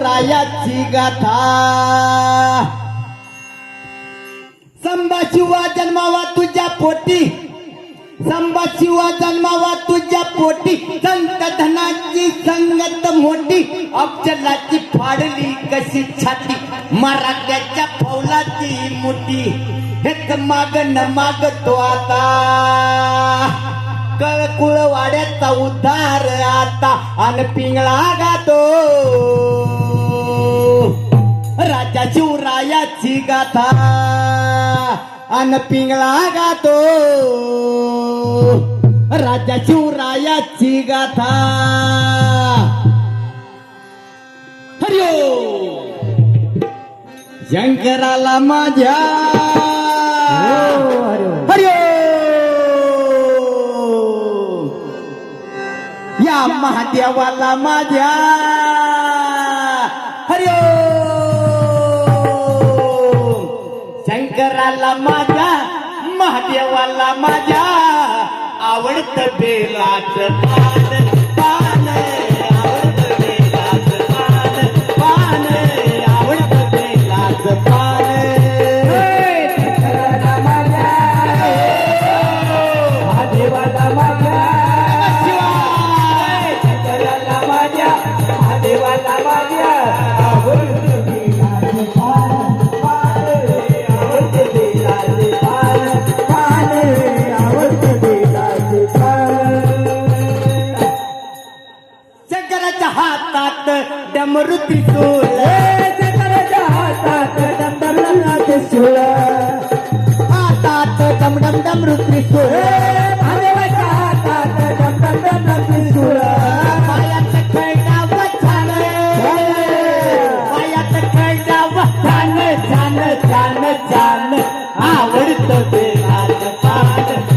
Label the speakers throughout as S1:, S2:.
S1: रायाची गाथा. संभाशिवा जन्मावा तुझ्या पोटी. संभाशिवा जन्मावा तुझ्या पोटी. संत धनाची संगत मोठी. अक्षराची फाडली कशी छाती. मराठ्याच्या फौलाची मोठी. हेच माग न मागतो आता. कळकुळ वाड्याचा उद्धार आता. आणि पिंगळा गातो. त्या शिवरायाची गाथा अन पिंगळा गातो राजा शिवरायाची गाथा. हरिओ शंकराला माझ्या. हरिओ या महादेवाला माझ्या. हरिओ शंकराला माझ्या महादेवाला माझ्या. आवडत बेलाच पाठ बेलाचं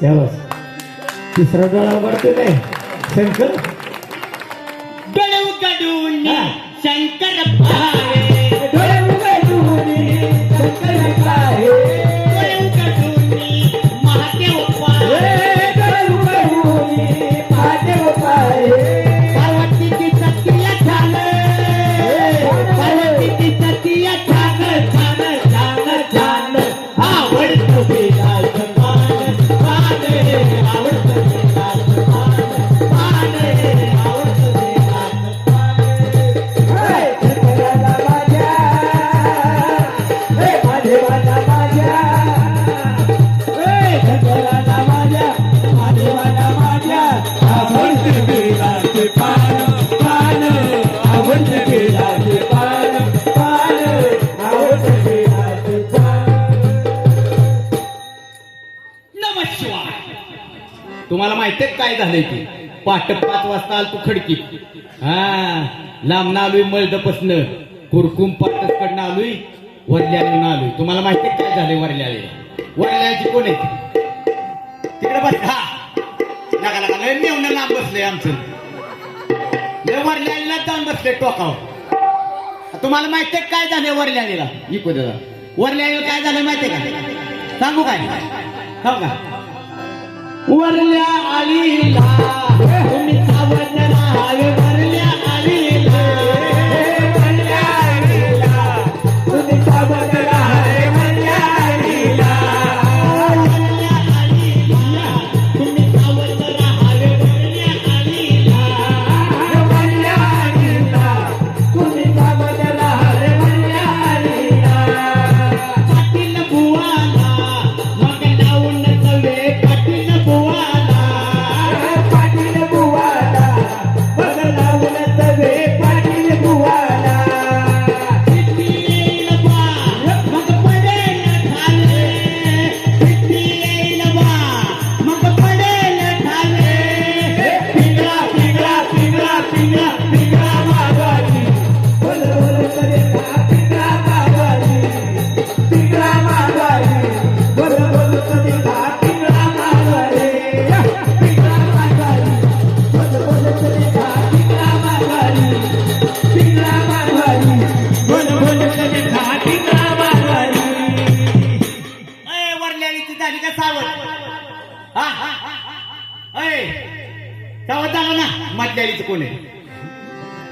S2: शाबास तिसरा डोळा आवडतो काय? शंकर?
S1: डोळे उघडून. शंकर पाहे
S2: डोळे उघडून शंकर
S1: पहाटे पाच वाजता आल तू खडकी. हा लांबना आलोय मळदपसन. कुरकुम पाटस कडनं आलोय वरल्यालून आलोय. तुम्हाला माहिती काय झाले वरल्याले? वरल्याची कोण आहे तिकडे बस हा. नका नका लय मेवणं लांब बसले आमचं. लय वरल्याला जाऊन बसले टोकाव तुम्हाला माहिती काय झाले वरल्याला इको दादा वरल्याला काय झालं माहिती का? सांगू काय? सांग का? वरल्या
S2: आली ला तुम्ही सावध
S1: राहावे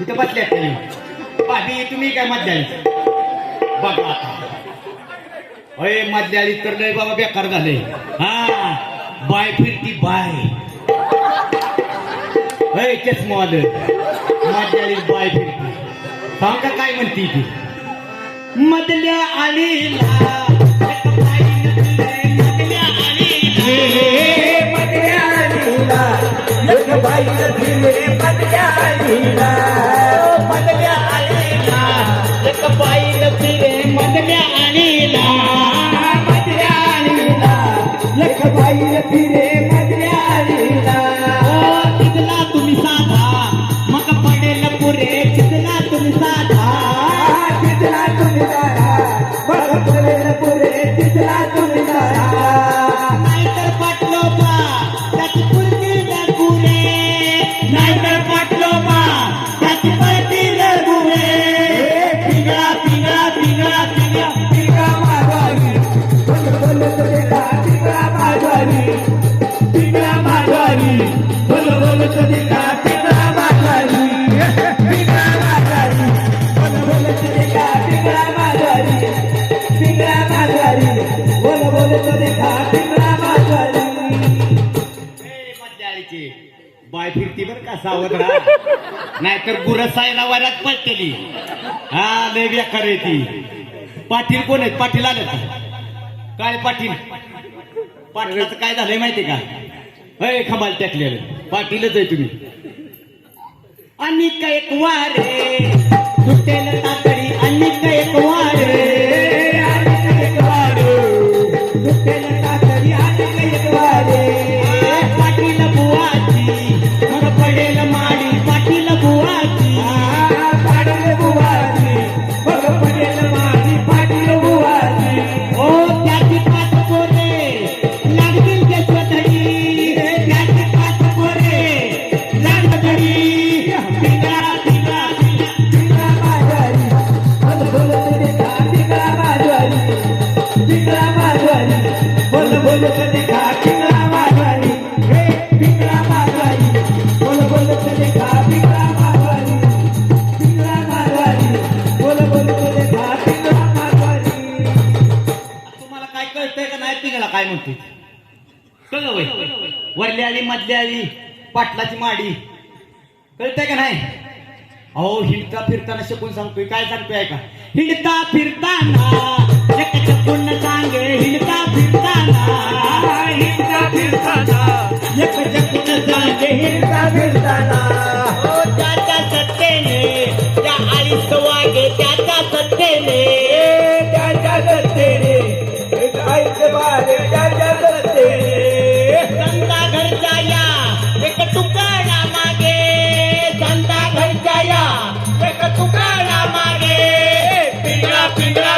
S2: कुठं बसल्यात तुम्ही.
S1: भाभी तुम्ही काय मध्याळी बघा अय मध्याळी तर नाही बाबा बेकार झाले. हा बाय फिरती बाय. अय मॉल मध्याळी बाय फिरती. सांग काय म्हणती ती? मधल्या आली मधल्या
S2: आली बाईचं फिरे
S1: पदल्या आईला सावध राहा नाहीतर गुरसाईला वरात पडतेली. हा लय बेकार आहे ती. पाटील कोण आहेत? पाटील आले काय पाटील? पाटलाचं काय झालंय माहिती का? अय खमाल टाकले पाटीलच आहे तुम्ही. आणि एक वार सुटेल तातडी. आणि एक वार
S2: एक
S1: वार? काय म्हणते? कळलं वय? वरली आली मधली आली पाटलाची माडी. कळतंय का नाही? अहो हिंडता फिरताना शकून सांगतोय. काय सांगतोय का हिंडता फिरताना शकून सांग हिंडता फिरताना.
S2: हिंडता फिरताना. हिंडता फिरताना.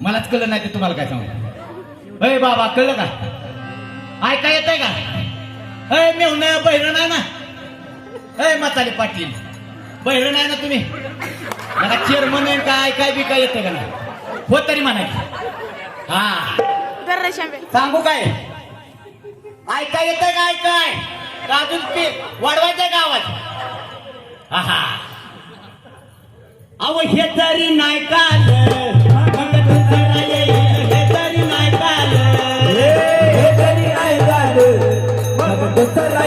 S1: मलाच कळलं नाही ते तुम्हाला काय सांगू. अय बाबा कळलं का? ऐका येतंय का? अय मेवण बहिरण आहे ना? अय म्हातारे पाटील बहिरण आहे ना तुम्ही? मला चेअरमन आहे का ऐकाय बी काय येतंय का नाही? हो तरी म्हणायचं. हा. सांगू काय? ऐकाय येतंय का ऐकाय का अजून ते वाढवायचंय का आवाज? आहा. अहो हे तरी नाही काल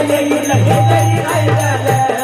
S1: दुसरा येईल हे तरी
S2: आहे झालं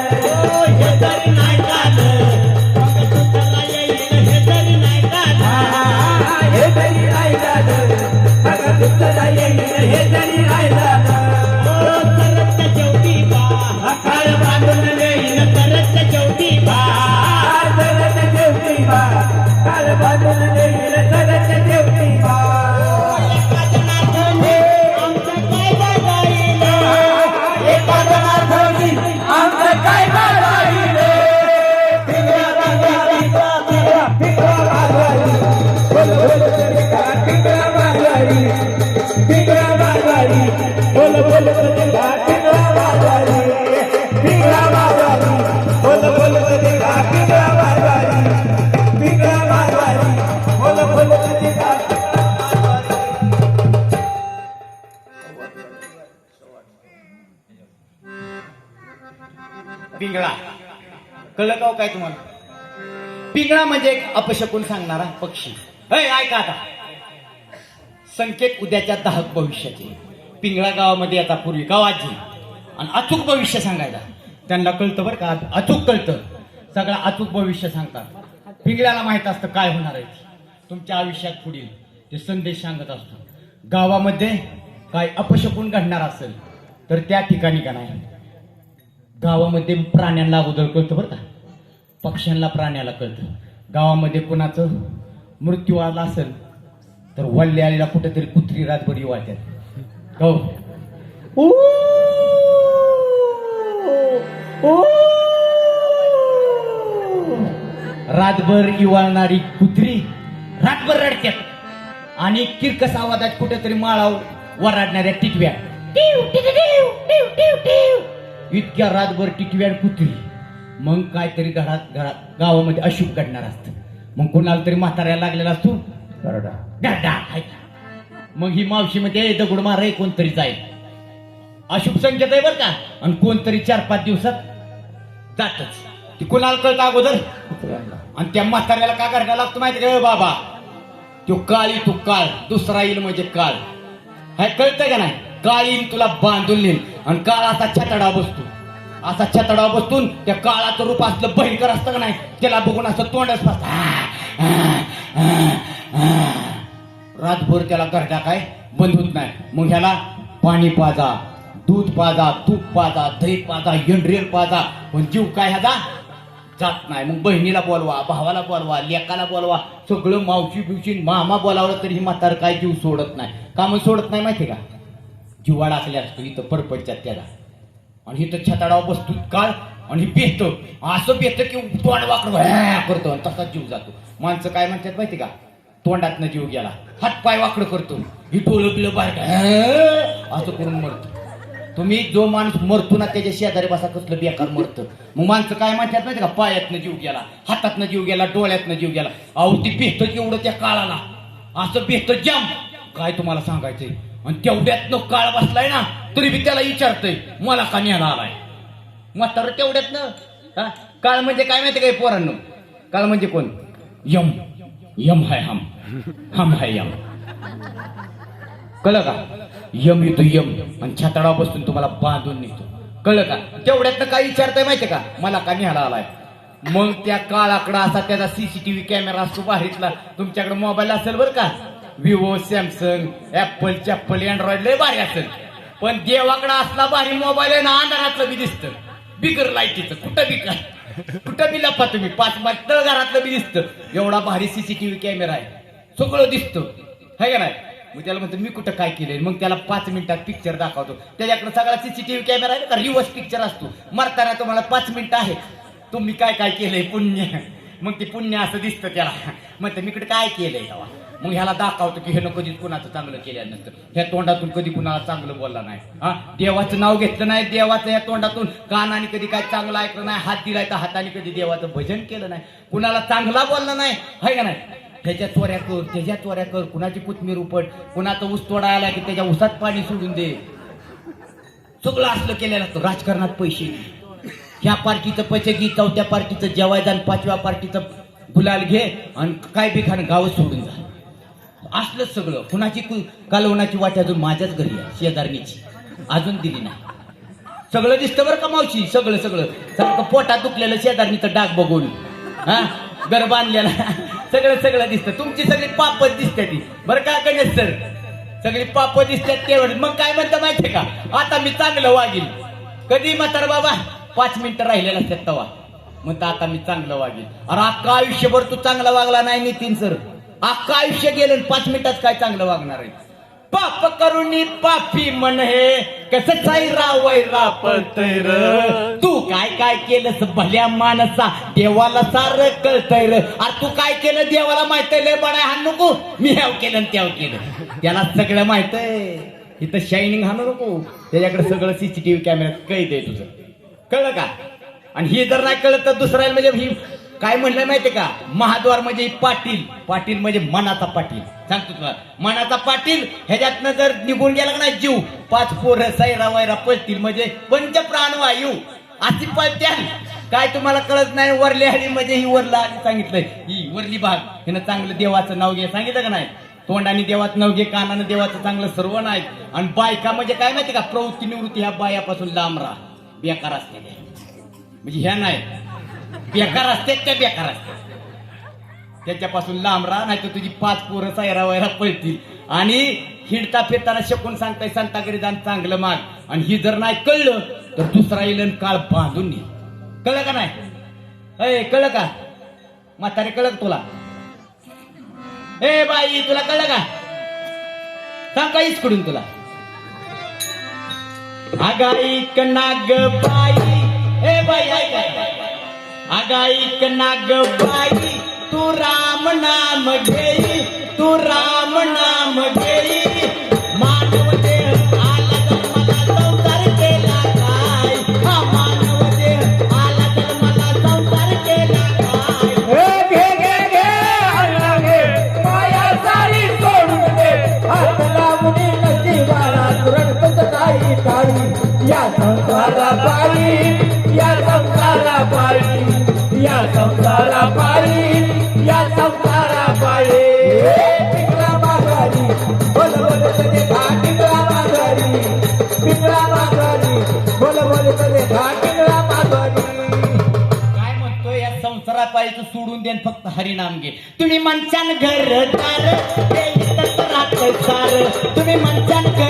S2: पिंगळा.
S1: कळलं का हो काय तुम्हाला? पिंगळा म्हणजे एक अपशकून सांगणारा पक्षी. हय ऐका आता. संकेत उद्याच्या दाहक भविष्याचे. पिंगळा गावामध्ये आता पूर्वी गावाची आणि अचूक भविष्य सांगायला. त्यांना कळतं बरं का? अचूक कळतं. सगळं अचूक भविष्य सांगतात. पिंगळ्याला माहीत असतं काय होणार आहे तुमच्या आयुष्यात पुढील. ते संदेश सांगत असतो. गावामध्ये काय अपशकून घडणार असेल तर त्या ठिकाणी का नाही? गावामध्ये प्राण्यांना अगोदर कळतं बरं का. पक्ष्यांना प्राण्याला कळतं. गावामध्ये कोणाचं मृत्यू आला असेल तर वल्ले आलेला कुठेतरी कुत्री रातभर वाटतात हो! रातभर इवाळणारी कुत्री रातभर रडतात आणि किरकस आवाजात कुठेतरी माळावर वराडणाऱ्या टिटव्या टिव, टिव, टिव, टिव, टिव, टिव. इतक्या रातभर टिटव्या आणि कुत्री. मग काहीतरी घरात घरात गावामध्ये अशुभ घडणार असतं. मग कोणाला तरी म्हाताऱ्याला लागलेला असतो. मग ही मावशी मध्ये दगड मार कोणतरी जाईल. अशुभ संकेत आहे बरं का? आणि कोणतरी चार पाच दिवसात जातच. ती कोणाला कळतं अगोदर? आणि त्या म्हाताऱ्याला का करायला लागतो माहिती का? बाबा तो काळ तो काळ दुसरा येईल म्हणजे काळ. हाय कळतंय का नाही? काळीन तुला बांधून नेईल आणि काळाचा असा छतडा बसतो. असा छतडा बसतून त्या काळाचं रूप असलं भयंकर असतं का नाही? त्याला बघून असं तोंडच बसत. रातभर त्याला करता काय? बंद होत नाही. मग ह्याला पाणी पाजा दूध पाजा तूप पाजा दही पाजा यंड्रेल पाजा. पण जीव काय ह्याचा? जात नाही. मग बहिणीला बोलवा भावाला बोलवा लेकाला बोलवा. सगळं मावशी बिवशी मामा बोलावलं तरी ही म्हातार काय जीव सोडत नाही. का मग सोडत नाही माहिती का? जीवाड असल्या असतो इथं परपडच्यात त्याला. आणि इथं छताडावर बसतो काळ आणि पेहतो असं पेहतं की तोंड वाकडं करतो आणि तसाच जीव जातो. माणसं काय म्हणतात माहिती का? तोंडातनं जीव गेला. हात पाय वाकडं करतो. ही टोलं पिलं बाहेर का- असं करून मरतो. तुम्ही जो माणूस मरतो ना त्याच्या शेजारी बसा कसलं बेकार मरतं. मग माणसं काय म्हणतात माहिती का? पायातनं जीव गेला हातातनं जीव गेला डोळ्यातनं जीव गेला. अहो ती पेहतं एवढं त्या काळाला. असं बेहत जाम. काय तुम्हाला सांगायचंय? आणि तेवढ्यातनं काळ बसलाय ना तरी बी त्याला विचारतय मला का न्यायला आलाय? म्हातारं तेवढ्यातनं हा? काळ म्हणजे काय माहिती काय पोरांनो? काळ म्हणजे कोण? यम यम हाय हम हम हाय यम. कळलं का? यम येतो यम आणि छातडा बसून तुम्हाला बांधून निघतो कळलं का? तेवढ्यातनं काय विचारताय माहितीये का? मला का निघाला आलाय? मग त्या काळाकडं असा त्याचा सीसीटीव्ही कॅमेरा असतो बाहेरला तुमच्याकडे मोबाईल असेल बरं का? विवो सॅमसंग ऍपल चॅपल अँड्रॉइड लय भारी असेल. पण देवाकडं असला भारी मोबाईल आहे ना अंधारातलं बी दिसतं. बिगर लाईटीचं कुठं बी काय कुठं बी लपा तुम्ही. पाच पाच तळ घरातलं बी दिसतं. एवढा भारी सीसीटीव्ही कॅमेरा आहे. सगळं दिसतं. है का नाही? मग त्याला म्हणतो मी कुठं काय केलंय? मग त्याला पाच मिनिटात पिक्चर दाखवतो. त्याच्याकडे सगळा सीसीटीव्ही कॅमेरा आहे का रिवर्स पिक्चर असतो. मरताना तुम्हाला पाच मिनिटं आहे. तुम्ही काय काय केलंय? पुण्य. मग ते पुण्य असं दिसतं त्याला. मग मी इकडे काय केलंय तेव्हा मग ह्याला दाखवतो की हे कधी कुणाचं चांगलं केल्यानंतर. ह्या तोंडातून कधी कुणाला चांगलं बोलला नाही. हा? देवाचं नाव घेतलं नाही देवाचं या तोंडातून कानाने कधी काय चांगलं ऐकलं नाही हात दिलाय तर हाताने कधी देवाचं भजन केलं नाही. कुणाला चांगला बोलला नाही हाय का नाही? त्याच्या चोऱ्या कर त्याच्या चोऱ्या कर कुणाची कोथमीर उपट कुणाचा ऊस तोडा आला की त्याच्या ऊसात पाणी सोडून दे. सगळं असलं केलेलं असतं राजकारणात पैसे ह्या पार्टीचं पैसे घे चौथ्या पार्टीचं जेवायदान पाचव्या पार्टीचं गुलाल घे आणि काय बी गाव सोडून जा. असलंच सगळं. कुणाची कालवणाची वाट अजून माझ्याच घरी आहे शेजारणीची. अजून दिली नाही. सगळं दिसतं बरं का मावशी? सगळं सगळं. सगळं पोटात दुखलेलं शेजारणीचं डाग बघून. हा? घर बांधलेला. सगळं सगळं दिसतं. तुमची सगळी पापच दिसते ती. बरं का गणेश सर? सगळी पाप दिसतात तेवढं. मग काय म्हणतं माहितीये का? आता मी चांगलं वागील कधी म्हातार बाबा? पाच मिनिटं राहिलेलं असतात तवा. म्हणतं आता मी चांगलं वागेल अरे अख्खा आयुष्यभर तू चांगला वागला नाही नितीन सर. अख्खा आयुष्य गेलं पाच मिनिटात काय चांगलं वागणार आहे? पाप करुणी पापी मन हे कस साईरा वैरा पळतय र. तू काय काय केलंस भल्या माणसा देवाला सार कळतय र. अरे तू काय केलं देवाला माहीत लय बडाय हा नको. मी ह्याव केलं त्याव केलं. त्याला सगळं माहीत आहे इथं शायनिंग हाणू नको. त्याच्याकडे सगळं सीसीटीव्ही कॅमेऱ्यात कैद आहे तुझं. कळलं का? आणि हे जर नाही कळत तर दुसऱ्या म्हणजे ही काय म्हणलं माहितीये का? महाद्वार म्हणजे पाटील. पाटील म्हणजे मनाचा पाटील. सांगतो तुला. मनाचा पाटील ह्याच्यातनं जर निघून गेला का नाही जीव? पाच पोर सैरा वैरा पळतील म्हणजे पंच प्राणवायू. अशी पळत्याल काय तुम्हाला कळत नाही वरली हळी म्हणजे ही वरला आली सांगितलंय. ही वरली भाग. हिनं चांगलं देवाचं नाव घे. सांगितलं का नाही? तोंडाने देवाचं नाव घे कानानं देवाचं चांगलं सर्व नाही. आणि बायका म्हणजे काय माहिती का? प्रवृत्ती निवृत्ती ह्या बायापासून लांब राहा. बेकार असते म्हणजे ह्या नाही. बेकार असते त्या बेकार असते. त्याच्यापासून लांब राहा नाही तर तुझी पाच पोरं सायरा वैरा पळतील. आणि हिडता फिरताना शकून सांगताय संताकडे जाण चांगलं माग. आणि ही जर नाही कळलं तर दुसरा इलन काळ बांधून ने कळलं का नाही? अय कळलं का? म्हातारे कळलं तुला? ए बाई तुला कळलं का? सांग काहीच कडून तुला? आगाईक नाग बाई. ए बाई ऐक. अगाई नाग बाई तू राम नाम घेई तू राम
S2: सोडून
S1: देन फक्त हरिनाम घे. तुम्ही मनशान घरदार हे तुम्ही मनशान घर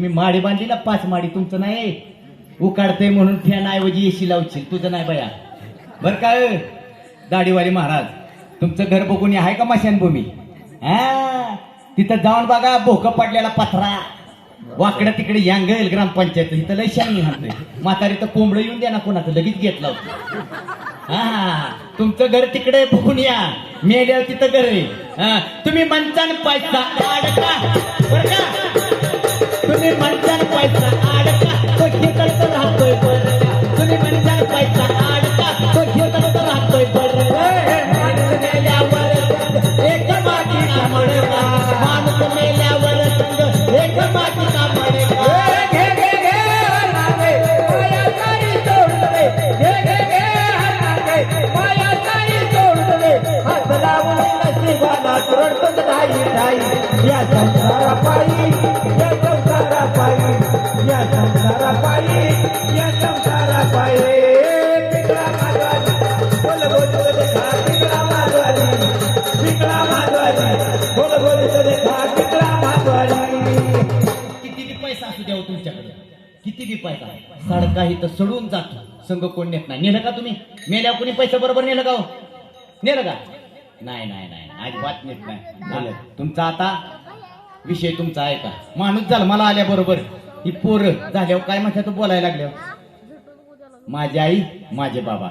S1: तुम्ही माडी बांधली ना पाच माडी तुमचं नाही. उकाडते म्हणून फॅन ऐवजी एसी लावशील. तुझं नाही बया. बर काय अ? दाढीवाली महाराज तुमचं घर बघून आहे का मशानभूमी? हा? तिथं जाऊन बघा भोक पडलेला पथरा. वाकडं तिकडे यांगेल ग्रामपंचायत. इथं लय शांनी हाणतोय. म्हातारी तर कोंबडं येऊन द्या ना कोणाचं लगेच घेतलं होतं. हा तुमचं घर तिकडे बघून या. मेल्यावर तिथं घर आहे. हा, तुम्ही मनचान पैसा. तुम्ही म्हणताल पैसा आडका तो घेताना राहतोय पण तुम्ही म्हणताल पैसा आडका तो घेताना राहतोय पण एक मातीचा म्हणता माणूस मेल्यावर संग एक मातीचा
S2: म्हणता Yeah, that's right.
S1: किती बी सडका इथं सडून जातो संघ कोण नेत नाही. नेलं का तुम्ही? मेल्या कोणी पैसा बरोबर नेलं का हो? नेलं का? नाही नाही नाही. अजिबात नेत नाही. झालं. तुमचा आता विषय तुमचा आहे का? माणूस झाला मला आल्याबरोबर ही पोरं झाल्यावर काय म्हणतात बोलायला लागल्यावर? माझी आई माझे बाबा.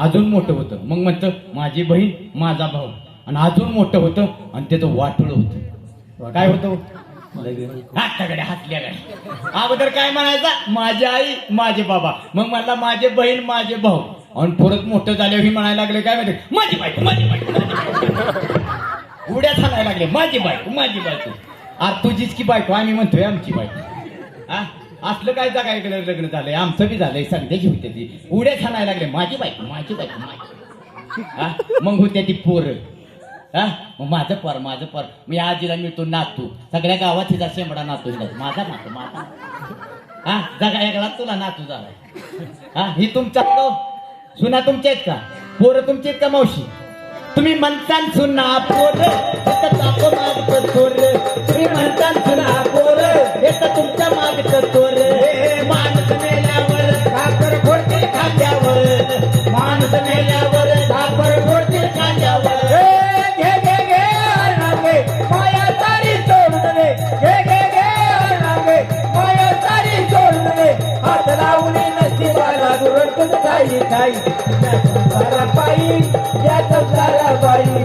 S1: अजून मोठं होतं. मग म्हणतं माझी बहीण माझा भाऊ. आणि अजून मोठं होतं आणि त्याचं वाटोळ होतं. काय होतं? हाताकडे हातल्याकडे अगोदर काय म्हणायचं? माझी आई माझे बाबा. मग म्हणला माझे बहीण माझे भाऊ. आणि परत मोठं झाल्यावर ही म्हणायला लागले काय माहिती? माझी बायको माझी बायको. उड्या झालायला लागले माझी बायको माझी बायको. आज तुझीच की बायको आम्ही म्हणतोय आमची बायको. हा? असलं काय जागा इकडे लग्न झालंय? आमचं बी झालंय संध्याची होते ती उड्या छानायला लागले माझी बायको माझी बायको माझी मग होत्या ती पोरं. हा? मग माझं पर माझं पर. मी आजीला मिळतो नातू. सगळ्या गावात हिचा शेंबडा नातू हिला. माझा नातू माझा हा? जगा एकला तुला नातू झाला हा? ही तुमचा सुना तुमच्या आहेत का पोरं तुमची आहेत का मावशी. तुम्ही म्हणताल सुना पोर ताको मागत चोर तुम्ही म्हणताल सुना पोर येतं तुमच्या मागचं चोर
S2: काही या संसारा पायी या संसारा पायी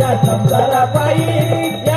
S2: या संसारा पायी